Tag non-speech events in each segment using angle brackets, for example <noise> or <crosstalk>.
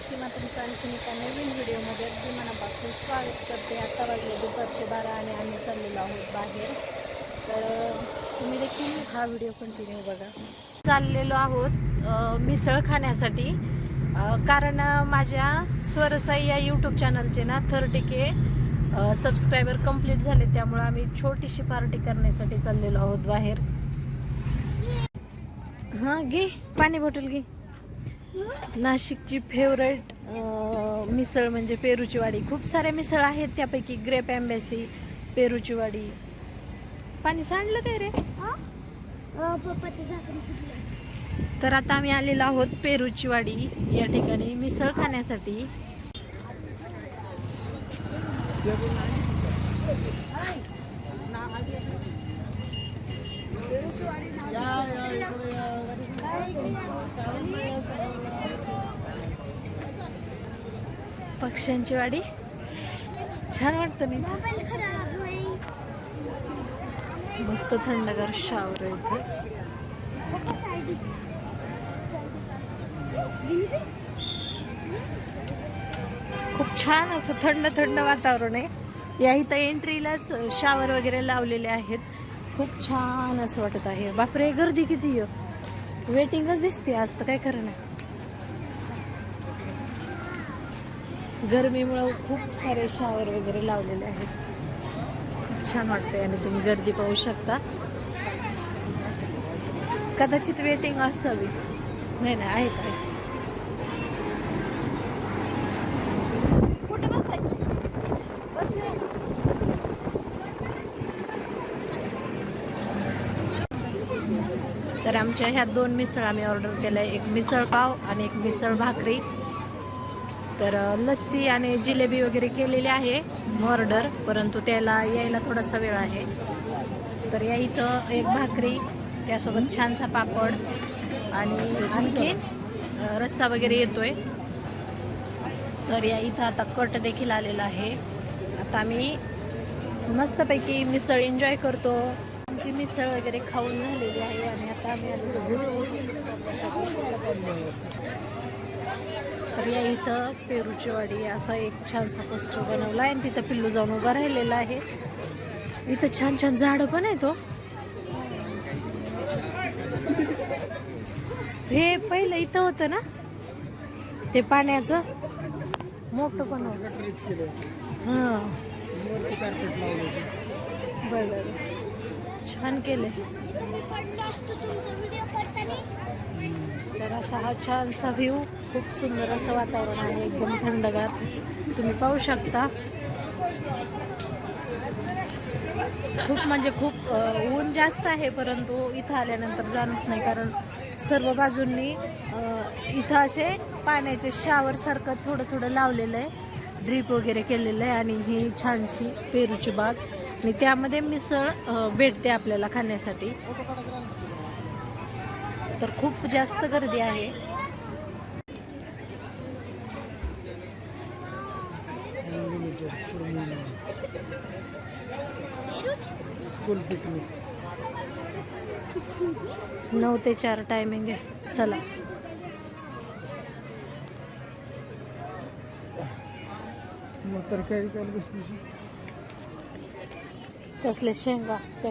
सीमा तुमचं आणखीन एका नवीन व्हिडिओमध्ये अगदी मनापासून स्वागत करते. आता वाजले दुपारचे बारा आणि आम्ही चाललेलो आहोत बाहेर. तर तुम्ही देखील हा व्हिडिओ कंटिन्यू बघा. चाललेलो आहोत मिसळ खाण्यासाठी. कारण माझ्या स्वरसाई या यूट्यूब चॅनलचे ना थर्टी के सबस्क्रायबर कंप्लीट झाले. त्यामुळे आम्ही छोटीशी पार्टी करण्यासाठी चाललेलो आहोत बाहेर. हां घे. पाणी बॉटल घे. नाशिकची फेवरेट मिसळ म्हणजे पेरूची वाडी. खूप साऱ्या मिसळ आहेत त्यापैकी ग्रेप एम्बॅसी पेरूची वाडी. पाणी सांडलं काय रे? तर आता आम्ही आलेलो आहोत पेरूची वाडी. या ठिकाणी मिसळ खाण्यासाठी. पक्ष्यांची वाडी. छान वाटतं नाही मस्त थंडगार शावर आहे इथं. खूप छान असं थंड थंड वातावरण आहे. या इथं एंट्रीलाच शावर वगैरे लावलेले आहेत. खूप छान असं वाटत आहे. बापरे गर्दी किती आहे? वेटिंगच दिसते आज तर काय खरं नाही. गरमीमुळं खूप सारे शावर वगैरे लावलेले आहेत. खूप छान वाटते आणि तुम्ही गर्दी पाहू शकता. कदाचित वेटिंग असावी. नाही नाही आहेत काय कुठे बसायचं बसूया तर आमच्या ह्या दोन मिसळ आम्ही ऑर्डर केल्या. एक मिसळ पाव आणि एक मिसळ भाकरी. तर लस्सी आणि जिलेबी वगैरे केलेली आहे ऑर्डर परंतु त्याला यायला थोडासा वेळ आहे. तर या इथं एक भाकरी त्यासोबत छानसा पापड आणि आणखी रस्सा वगैरे येतोय. तर या इथं आता कट देखील आलेला आहे. आता आम्ही मस्तपैकी मिसळ एन्जॉय करतो. आमची मिसळ वगैरे खाऊन झालेली आहे आणि आता आम्ही तर या इथं पेरूची वाडी असा एक छानसा पोस्टर बनवला आहे आणि तिथं पिल्लू जाऊन उभा राहिलेला आहे. इथं छान छान झाडं पण आहेत तो हे पहिलं इथं होतं ना? ते पाण्याचं? मोठं पण होतं. हां. बरं. छान केले. तर असा हा छानसा व्ह्यू खूप सुंदर असं वातावरण आहे एकदम थंडगार. तुम्ही पाहू शकता. खूप म्हणजे खूप ऊन जास्त आहे परंतु इथं आल्यानंतर जाणवत नाही कारण सर्व बाजूंनी इथं असे पाण्याचे शावरसारखं थोडं थोडं लावलेलं आहे. ड्रीप वगैरे केलेलं आहे आणि ही छानशी पेरूची बाग. आणि त्यामध्ये मिसळ भेटते आपल्याला खाण्यासाठी. तर खूप जास्त गर्दी आहे. नऊ ते चार टायमिंग आहे. चला. मग तरकारी काल बसली कसले शेंगा ते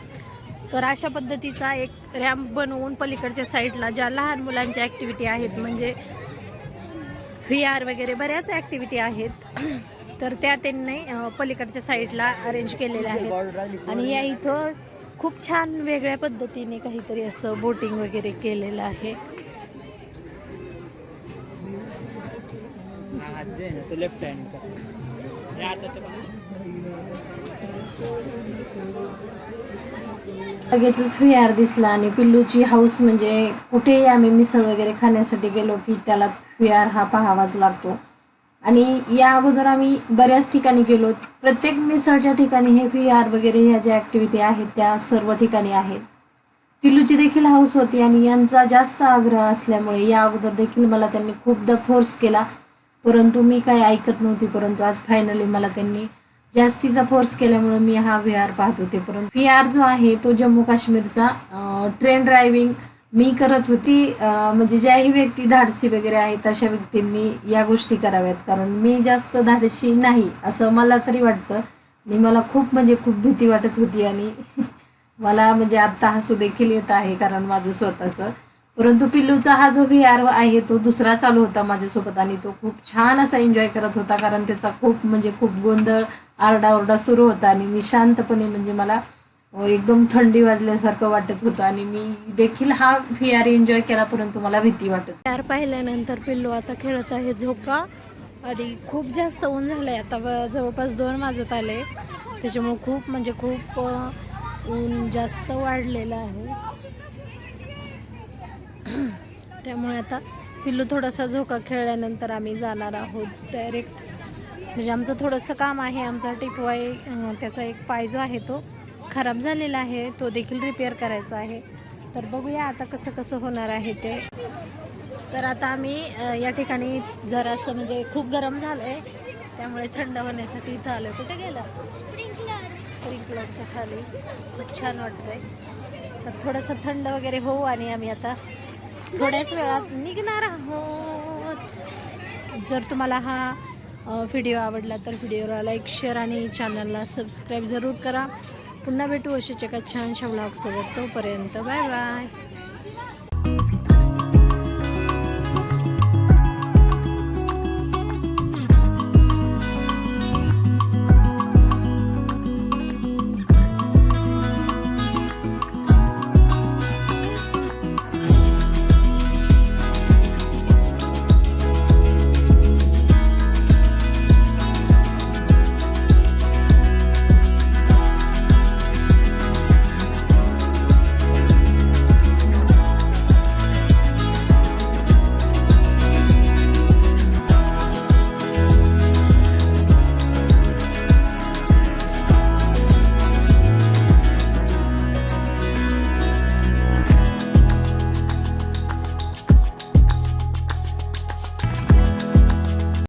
तर अशा पद्धतीचा एक रॅम्प बनवून पलीकडच्या साईडला ज्या लहान मुलांच्या ॲक्टिव्हिटी आहेत म्हणजे व्ही आर वगैरे बऱ्याच ॲक्टिव्हिटी आहेत तर त्या त्यांनी पलीकडच्या साईडला अरेंज केलेल्या आहेत. आणि या इथं खूप छान वेगळ्या पद्धतीने काहीतरी असं बोटिंग वगैरे केलेलं आहे. लेफ्ट हँड लगेचच हुयार आर दिसला आणि पिल्लूची हाऊस म्हणजे कुठेही आम्ही मिसळ वगैरे खाण्यासाठी गेलो की त्याला हुयार आर हा पाहावाच लागतो. आणि या अगोदर आम्ही बऱ्याच ठिकाणी गेलो. प्रत्येक मिसळच्या ठिकाणी हे हुयार आर वगैरे ह्या ज्या ॲक्टिव्हिटी आहेत त्या सर्व ठिकाणी आहेत. पिल्लूची देखील हाऊस होती आणि यांचा जास्त आग्रह असल्यामुळे या अगोदर देखील मला त्यांनी खूपदा फोर्स केला. परंतु मी काही ऐकत नव्हती परंतु आज फायनली मला त्यांनी जास्तीचा फोर्स केल्यामुळे मी हा व्ही आर पाहत होते. परंतु व्ही आर जो आहे तो जम्मू काश्मीरचा ट्रेन ड्रायव्हिंग मी करत होती. म्हणजे ज्याही व्यक्ती धाडसी वगैरे आहेत अशा व्यक्तींनी या गोष्टी कराव्यात. कारण मी जास्त धाडसी नाही असं मला तरी वाटतं. आणि मला खूप म्हणजे खूप भीती वाटत होती आणि <laughs> मला म्हणजे आत्ता हसू देखील येत आहे कारण माझं स्वतःचं. परंतु पिल्लूचा हा जो व्ही आर आहे तो दुसरा चालू होता माझ्यासोबत आणि तो खूप छान असा एन्जॉय करत होता कारण त्याचा खूप म्हणजे खूप गोंधळ आरडाओरडा सुरू होता आणि मी शांतपणे म्हणजे मला एकदम थंडी वाजल्यासारखं वाटत होतं आणि मी देखील हा व्ही आर एन्जॉय केला परंतु मला भीती वाटत आर पाहिल्यानंतर पिल्लू आता खेळत आहे झोका आणि खूप जास्त ऊन झालंय. आता जवळपास दोन वाजत आले. त्याच्यामुळे खूप म्हणजे खूप ऊन जास्त वाढलेलं आहे. त्यामुळे आता पिल्लू थोडासा झोका खेळल्यानंतर आम्ही जाणार आहोत डायरेक्ट म्हणजे आमचं थोडंसं काम आहे आमचा टिपवाय त्याचा एक पाय जो आहे तो खराब झालेला आहे तो देखील रिपेअर करायचा आहे. तर बघूया आता कसं कसं होणार आहे ते. तर आता आम्ही या ठिकाणी जरासं म्हणजे खूप गरम झालं आहे त्यामुळे थंड होण्यासाठी इथं आलो कुठे गेलं स्प्रिंकलरच्या खाली. खूप छान वाटतंय. तर थोडंसं थंड वगैरे होऊ आणि आम्ही आता थोड्याच वेळात निघणार आहोत. जर तुम्हाला हा व्हिडिओ आवडला तर व्हिडिओला लाईक शेअर आणि चॅनलला सबस्क्राईब जरूर करा. पुन्हा भेटू अशाच एका छानशा ब्लॉगसोबत तोपर्यंत बाय बाय